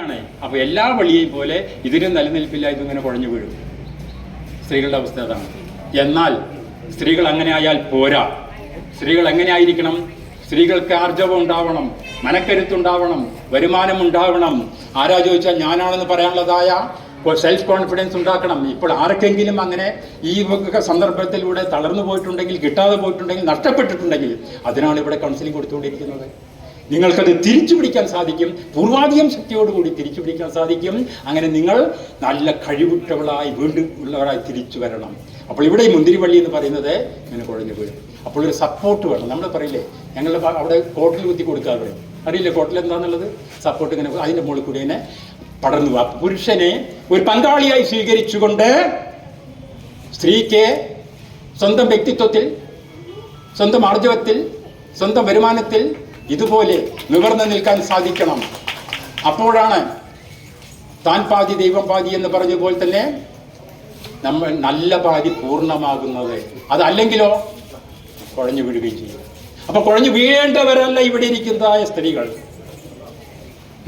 ആണ്. അപ്പോൾ എല്ലാ വഴിയെയും പോലെ ഇതിനും നിലനിൽപ്പില്ല ഇതിങ്ങനെ കുഴഞ്ഞു വീഴും. സ്ത്രീകളുടെ അവസ്ഥ അതാണ്. എന്നാൽ സ്ത്രീകൾ അങ്ങനെ ആയാൽ പോരാ. സ്ത്രീകൾ എങ്ങനെ ആയിരിക്കണം? സ്ത്രീകൾക്ക് ആർജവം ഉണ്ടാവണം മനക്കരുത്തുണ്ടാവണം വരുമാനം ഉണ്ടാവണം. ആരാ ചോദിച്ചാൽ ഞാനാണെന്ന് പറയാനുള്ളതായ സെൽഫ് കോൺഫിഡൻസ് ഉണ്ടാക്കണം. ഇപ്പോൾ ആർക്കെങ്കിലും അങ്ങനെ ഈ സന്ദർഭത്തിലൂടെ തളർന്നു പോയിട്ടുണ്ടെങ്കിൽ കിട്ടാതെ പോയിട്ടുണ്ടെങ്കിൽ നഷ്ടപ്പെട്ടിട്ടുണ്ടെങ്കിൽ അതിനാണ് ഇവിടെ കൗൺസിലിംഗ് കൊടുത്തുകൊണ്ടിരിക്കുന്നത്. നിങ്ങൾക്കത് തിരിച്ചു പിടിക്കാൻ സാധിക്കും. പൂർവാധികം ശക്തിയോടുകൂടി തിരിച്ചു പിടിക്കാൻ സാധിക്കും. അങ്ങനെ നിങ്ങൾ നല്ല കഴിവുറ്റവളായി വീണ്ടും ഉള്ളവരായി തിരിച്ചു വരണം. അപ്പോൾ ഇവിടെ ഈ മുന്തിരിവള്ളി എന്ന് പറയുന്നത് ഇങ്ങനെ കുഴഞ്ഞു വീഴും അപ്പോൾ ഒരു സപ്പോർട്ട് വേണം. നമ്മൾ പറയില്ലേ ഞങ്ങൾ അവിടെ കോട്ടിൽ കുത്തി കൊടുക്കാതെ പറയും. അറിയില്ല കോട്ടിൽ എന്താണെന്നുള്ളത് സപ്പോർട്ട് ഇങ്ങനെ അതിന്റെ മുകളിൽ കൂടി തന്നെ പടർന്നു പോകാം പുരുഷനെ ഒരു പങ്കാളിയായി സ്വീകരിച്ചുകൊണ്ട് സ്ത്രീക്ക് സ്വന്തം വ്യക്തിത്വത്തിൽ സ്വന്തം ആർജവത്തിൽ സ്വന്തം വരുമാനത്തിൽ ഇതുപോലെ നിവർന്നു നിൽക്കാൻ സാധിക്കണം. അപ്പോഴാണ് താൻ പാതി ദൈവം പാതി എന്ന് പറഞ്ഞ പോലെ തന്നെ നമ്മൾ നല്ല പാതി പൂർണമാകുന്നത്. അതല്ലെങ്കിലോ കുഴഞ്ഞു വീഴുകയും ചെയ്യും. അപ്പൊ കുഴഞ്ഞു വീഴേണ്ടവരല്ല ഇവിടെ ഇരിക്കുന്നതായ സ്ത്രീകൾ.